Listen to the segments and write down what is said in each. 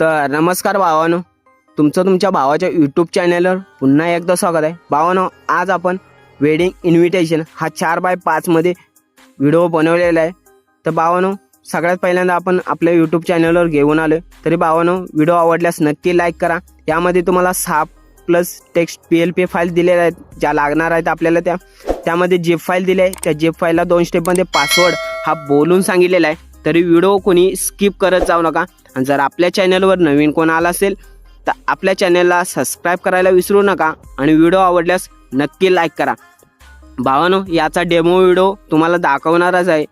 तर नमस्कार भावानो. तुमचं तुमच्या भावाच्या यूट्यूब चॅनलवर पुन्हा एकदा स्वागत आहे. भावानो आज आपण वेडिंग इन्व्हिटेशन हा चार बाय पाचमध्ये व्हिडिओ बनवलेला आहे. तर भावानो सगळ्यात पहिल्यांदा आपण आपल्या यूट्यूब चॅनलवर घेऊन आलो तरी भावानो व्हिडिओ आवडल्यास नक्की लाईक करा. यामध्ये तुम्हाला सहा plus text P L P file दिलेल्या आहेत. ज्या लागणार आहेत आपल्याला त्या. त्यामध्ये जेप फाईल दिली आहे. त्या जेप फाईलला दोन स्टेपमध्ये पासवर्ड हा बोलून सांगितलेला आहे. तरी व्हिडिओ कोणी स्किप करत जाऊ नका. आणि जर आपल्या चॅनलवर नवीन कोण आला असेल तर आपल्या चॅनलला सबस्क्राईब करायला विसरू नका आणि व्हिडिओ आवडल्यास नक्की लाईक करा. भावानो याचा डेमो व्हिडिओ तुम्हाला दाखवणारच आहे.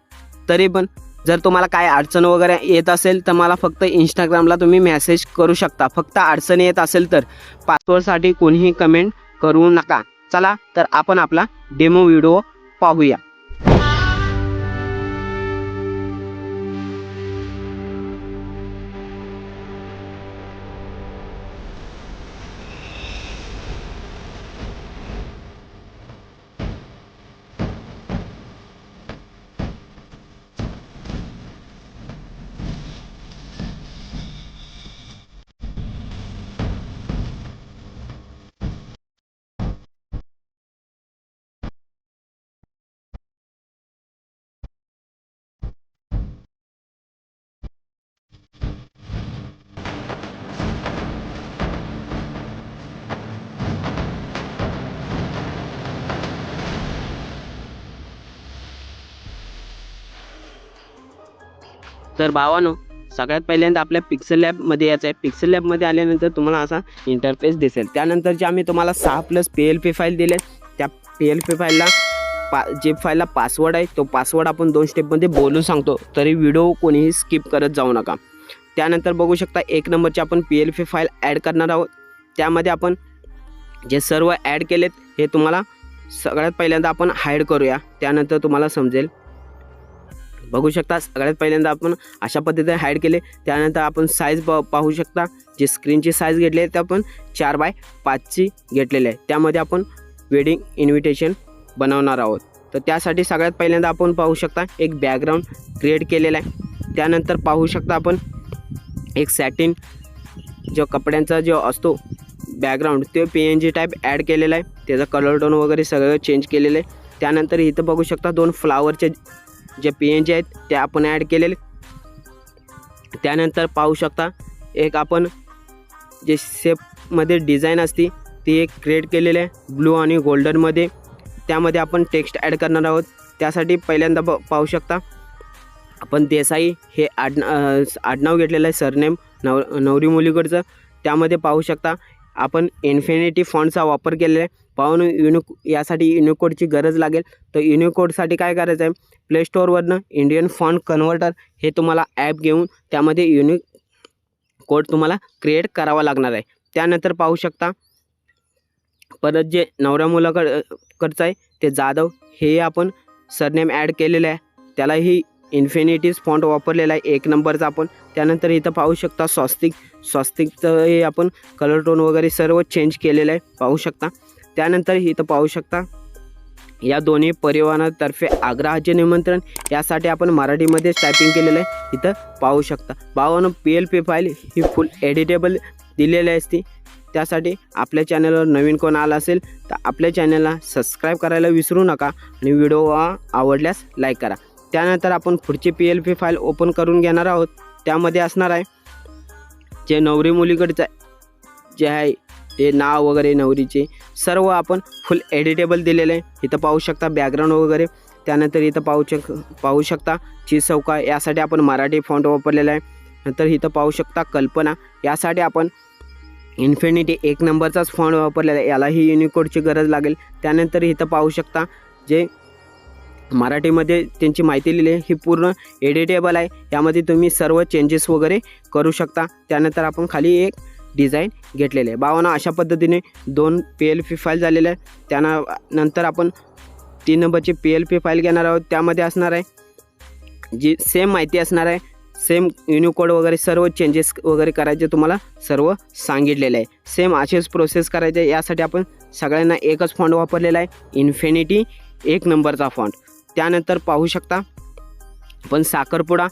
तरी पण जर तुम्हाला काय अडचण वगैरे येत असेल तर मला फक्त इंस्टाग्रामला तुम्ही मेसेज करू शकता. फक्त अडचण येत असेल तर पासवर्डसाठी कोणीही कमेंट करू नका. चला तर आपण आपला डेमो व्हिडिओ पाहूया. तर भावानो सगळ्यात पहिल्यांदा आपल्या पिक्सल लॅबमध्ये यायचं आहे पिक्सल लॅबमध्ये आल्यानंतर तुम्हाला असा इंटरफेस दिसेल. त्यानंतर जे आम्ही तुम्हाला सहा plus P L P file दिले. त्या पी एल पी फाईलला पा जे फाईलला पासवर्ड आहे तो पासवर्ड आपण दोन स्टेपमध्ये बोलून सांगतो. तरी व्हिडिओ कोणीही स्किप करत जाऊ नका. त्यानंतर बघू शकता एक नंबरची आपण P L P file add करणार आहोत. त्यामध्ये आपण जे सर्व ॲड केलेत हे तुम्हाला सगळ्यात पहिल्यांदा आपण हाईड करूया. त्यानंतर तुम्हाला समजेल बघू शकता. सगळ्यात पहिल्यांदा आपण अशा पद्धतीने हाईड केले. त्यानंतर आपण साईज प पाहू शकता. जे स्क्रीनची साईज घेतली आहे ते आपण चार बाय पाचची घेतलेली आहे त्यामध्ये आपण वेडिंग इन्व्हिटेशन बनवणार आहोत. तर त्यासाठी सगळ्यात पहिल्यांदा आपण पाहू शकता एक बॅकग्राऊंड क्रिएट केलेला आहे. त्यानंतर पाहू शकता आपण एक सॅटिन जो कपड्यांचा जो असतो बॅकग्राऊंड ते P N G type add केलेला आहे. त्याचा कलर टोन वगैरे सगळं चेंज केलेलं आहे. त्यानंतर इथं बघू शकता दोन फ्लावरचे जे पी एन जी आहेत ते आपण ॲड केलेले. त्यानंतर पाहू शकता एक आपण जे शेपमध्ये डिझाईन असते ती एक क्रिएट केलेली आहे ब्लू आणि गोल्डनमध्ये त्यामध्ये आपण टेक्स्ट ॲड करणार आहोत. त्यासाठी पहिल्यांदा प पाहू शकता आपण देसाई हे आड आडनाव घेतलेलं आहे सरनेम नव नवरी मुलीकडचं. त्यामध्ये पाहू शकता आपण इन्फिनिटी फॉन्टचा वापर केलेला आहे. पाहून युनिक यासाठी युनिकोडची गरज लागेल. तर युनिकोडसाठी काय करायचं आहे? प्ले स्टोअरवरनं इंडियन फॉन्ट कन्व्हर्टर हे तुम्हाला ॲप घेऊन त्यामध्ये युनिक कोड तुम्हाला क्रिएट करावा लागणार आहे. त्यानंतर पाहू शकता परत जे नवऱ्या मुलाकड कडचं आहे ते जाधव हे आपण सरनेम ॲड केलेलं आहे. त्यालाही इन्फिनिटीज फॉन्ट वापरलेला आहे. एक नंबरचा आपण. त्यानंतर इथं पाहू शकता स्वस्तिक. स्वस्तिकचं हे आपण कलर टोन वगैरे सर्व चेंज केलेलं आहे. पाहू शकता. त्यानंतर इथं पाहू शकता. या दोन्ही परिवहनातर्फे आग्रहाचे निमंत्रण यासाठी आपण मराठीमध्ये टायपिंग केलेलं आहे. इथं पाहू शकता. भावानं पी एल पी फाईल ही फुल एडिटेबल दिलेली असते. त्यासाठी आपल्या चॅनलवर नवीन कोण आला असेल तर आपल्या चॅनलला सबस्क्राईब करायला विसरू नका. आणि व्हिडिओ आवडल्यास लाईक करा. त्यानंतर आपण पुढची P L P file open करून घेणार आहोत. त्यामध्ये असणार आहे जे नवरी मुलीकडचं जे आहे ते नाव वगैरे नवरीचे सर्व आपण फुल एडिटेबल दिलेलं आहे. इथं पाहू शकता बॅकग्राऊंड वगैरे. त्यानंतर इथं पाहू शक पाहू शकता ची चौका यासाठी आपण मराठी फॉन्ट वापरलेला आहे. नंतर इथं पाहू शकता कल्पना यासाठी आपण इन्फिनिटी एक नंबरचाच फॉन्ट वापरलेला आहे. यालाही युनिकोडची गरज लागेल. त्यानंतर इथं पाहू शकता जे मराठीमध्ये त्यांची माहिती लिहिली आहे. ही पूर्ण एडिटेबल आहे. यामध्ये तुम्ही सर्व चेंजेस वगैरे करू शकता. त्यानंतर आपण खाली एक डिझाईन घेतलेले आहे. बावन्न अशा पद्धतीने दोन पी एल पी फाईल झालेल्या आहे त्याना नंतर आपण तीन नंबरची पी एल पी फाईल घेणार आहोत. त्यामध्ये असणार आहे जी सेम माहिती असणार आहे. सेम युनिकोड वगैरे सर्व चेंजेस वगैरे करायचे तुम्हाला सर्व सांगितलेलं आहे. सेम असेच प्रोसेस करायचे. यासाठी आपण सगळ्यांना एकच फॉन्ट वापरलेला आहे. इन्फिनिटी एक नंबरचा फॉन्ट त्यानंतर पाहू शकता. पण साखरपुडा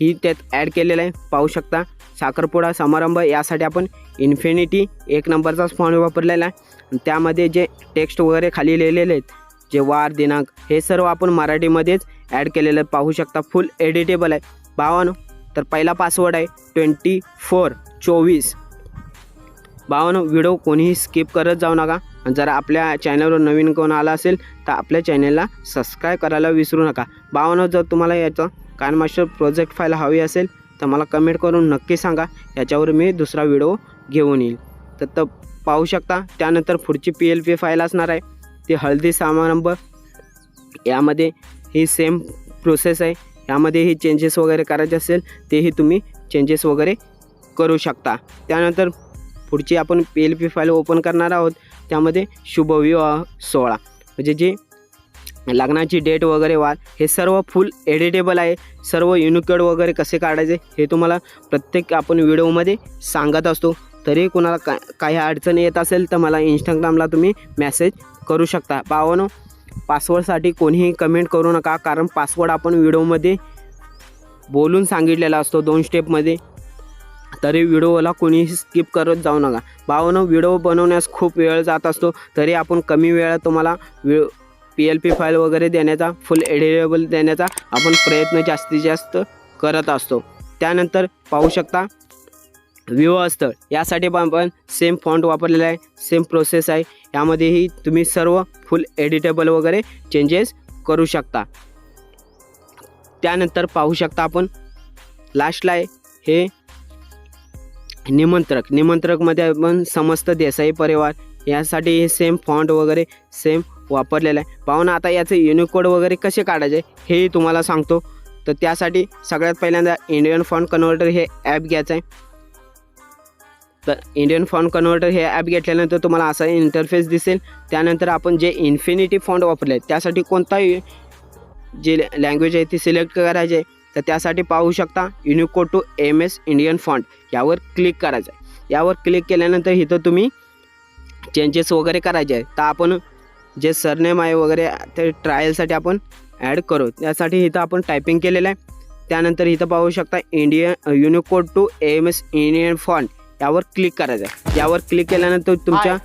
ही त्यात ॲड केलेलं आहे. पाहू शकता. साखरपुडा समारंभ यासाठी आपण इन्फिनिटी एक नंबरचाच फॉन्ट वापरलेला आहे. आणि त्यामध्ये जे टेक्स्ट वगैरे खाली लिहिलेले आहेत जे वार दिनांक हे सर्व आपण मराठीमध्येच ॲड केलेलं आहे पाहू शकता. फुल एडिटेबल आहे. भावानो तर पहिला पासवर्ड आहे ट्वेंटी फोर चोवीस. बावन व्हिडिओ कोणीही स्किप करत जाऊ नका. जर आपल्या चॅनलवर नवीन कोण आला असेल तर आपल्या चॅनलला सबस्क्राईब करायला विसरू नका. भावानो जर तुम्हाला याचं कान प्रोजेक्ट फाईल हवी असेल तर मला कमेंट करून नक्की सांगा. याच्यावर मी दुसरा व्हिडिओ घेऊन येईल. तर त पाहू शकता. त्यानंतर पुढची पी एल पी फाईल असणार आहे. ती हळदी समारंभ यामध्ये ही सेम प्रोसेस आहे. यामध्ये ही चेंजेस वगैरे करायचे असेल तेही तुम्ही चेंजेस वगैरे करू शकता. त्यानंतर पुढची आपण P L P file open करणार आहोत. त्यामध्ये शुभविवाह सोहळा. म्हणजे जी लग्नाची डेट वगैरे वाद हे सर्व फुल एडिटेबल आहे. सर्व युनिकोड वगैरे कसे काढायचे हे तुम्हाला प्रत्येक आपण व्हिडिओमध्ये सांगत असतो. तरी कोणाला का काही अडचण येत असेल तर मला इंस्टाग्रामला तुम्ही मेसेज करू शकता. पावनो पासवर्डसाठी कोणीही कमेंट करू नका. कारण पासवर्ड आपण व्हिडिओमध्ये बोलून सांगितलेला असतो. दोन स्टेपमध्ये तरी व्हिडिओला कोणीही स्किप करत जाऊ नका. भावानं व्हिडिओ बनवण्यास खूप वेळ जात असतो तरी आपण कमी वेळात तुम्हाला वि पी एल पी फाईल वगैरे देण्याचा फुल एडिटेबल देण्याचा आपण प्रयत्न जास्तीत जास्त करत असतो. त्यानंतर पाहू शकता विवाहस्थळ. यासाठी पण आपण सेम फॉन्ट वापरलेला आहे सेम प्रोसेस आहे. यामध्येही तुम्ही सर्व फुल एडिटेबल वगैरे चेंजेस करू शकता. त्यानंतर पाहू शकता आपण लास्टला आहे. हे निमंत्रक. निमंत्रकमध्ये आपण समस्त देसाई परिवार यासाठी हे सेम फॉन्ट वगैरे सेम वापरलेलं आहे. पाहून आता याचे युनिकोड वगैरे कसे काढायचे हेही तुम्हाला सांगतो. तर त्यासाठी सगळ्यात पहिल्यांदा इंडियन फॉन्ट कन्व्हर्टर हे ॲप घ्यायचं आहे. तर इंडियन फॉन्ट कन्व्हर्टर हे ॲप घेतल्यानंतर तुम्हाला असा इंटरफेस दिसेल. त्यानंतर आपण जे इन्फिनिटी फॉन्ट वापरले त्यासाठी कोणताही जे लँग्वेज आहे ती सिलेक्ट करायचे आहे. तर त्यासाठी पाहू शकता Unicode to M S Indian font यावर क्लिक करायचं आहे यावर क्लिक केल्यानंतर इथं तुम्ही चेंजेस वगैरे करायचे आहे तर आपण जे सरनेम आहे वगैरे ते ट्रायलसाठी आपण ॲड करू. त्यासाठी इथं आपण टायपिंग केलेलं आहे. त्यानंतर इथं पाहू शकता Indian Unicode to M S Indian font यावर क्लिक करायचं आहे यावर क्लिक केल्यानंतर तुमच्या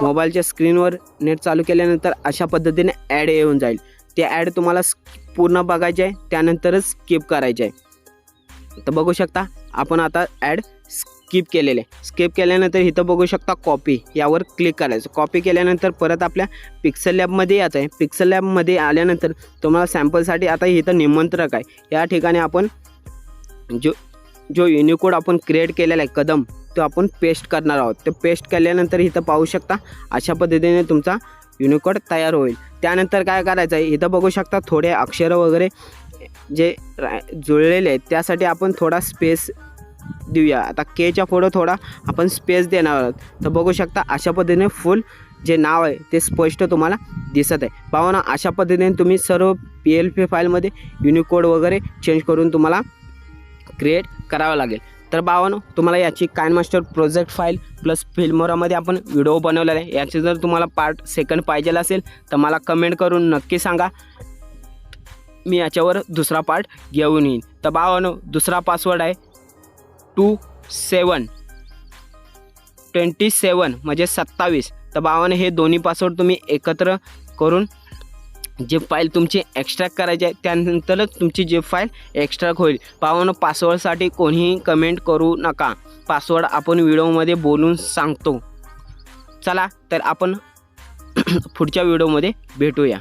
मोबाईलच्या स्क्रीनवर नेट चालू केल्यानंतर अशा पद्धतीने ॲड येऊन जाईल. ते ॲड तुम्हाला स- पूर्ण बघायचे आहे त्यानंतरच स्किप करायचे. आहे तर बघू शकता आपण आता ॲड स्किप केलेले. स्किप केल्यानंतर इथं बघू शकता कॉपी यावर क्लिक करायचं. कॉपी केल्यानंतर परत आपल्या पिक्सल लॅबमध्ये यायचं आहे. पिक्सल लॅबमध्ये आल्यानंतर तुम्हाला सॅम्पलसाठी आता इथं निमंत्रक आहे. या ठिकाणी आपण जो जो युनिकोड आपण क्रिएट केलेला आहे कदम तो आपण पेस्ट करणार आहोत. ते पेस्ट केल्यानंतर इथं पाहू शकता अशा पद्धतीने तुमचा युनिकोड तयार होईल. त्यानंतर काय करायचं आहे? इथं बघू शकता थोडे अक्षरं वगैरे जे जुळलेले आहेत. त्यासाठी आपण थोडा स्पेस देऊया. आता केच्या पुढं थोडा आपण स्पेस देणार आहोत. तर बघू शकता अशा पद्धतीने फुल जे नाव आहे ते स्पष्ट तुम्हाला दिसत आहे. पाहून अशा पद्धतीने तुम्ही सर्व पी एल पी फाईलमध्ये युनिकोड वगैरे चेंज करून तुम्हाला क्रिएट करावं लागेल. तर बावानो तुम्हाला याची Kine master project file plus फिल्मोरामध्ये आपण व्हिडिओ बनवलेला आहे. याचे जर तुम्हाला पार्ट सेकंड पाहिजे असेल तर मला कमेंट करून नक्की सांगा. मी याच्यावर दुसरा पार्ट घेऊन येईन. तर बावानो दुसरा पासवर्ड आहे टू सेवन. ट्वेंटी सेवन म्हणजे सत्तावीस. तर भावाने हे दोन्ही पासवर्ड तुम्ही एकत्र करून जे फाईल तुमची एक्स्ट्रॅक्ट करायची आहे त्यानंतरच तुमची जे फाईल एक्स्ट्रॅक्ट होईल. पाहून पासवर्डसाठी कोणीही कमेंट करू नका. पासवर्ड आपण व्हिडिओमध्ये बोलून सांगतो. चला तर आपण पुढच्या व्हिडिओमध्ये भेटूया.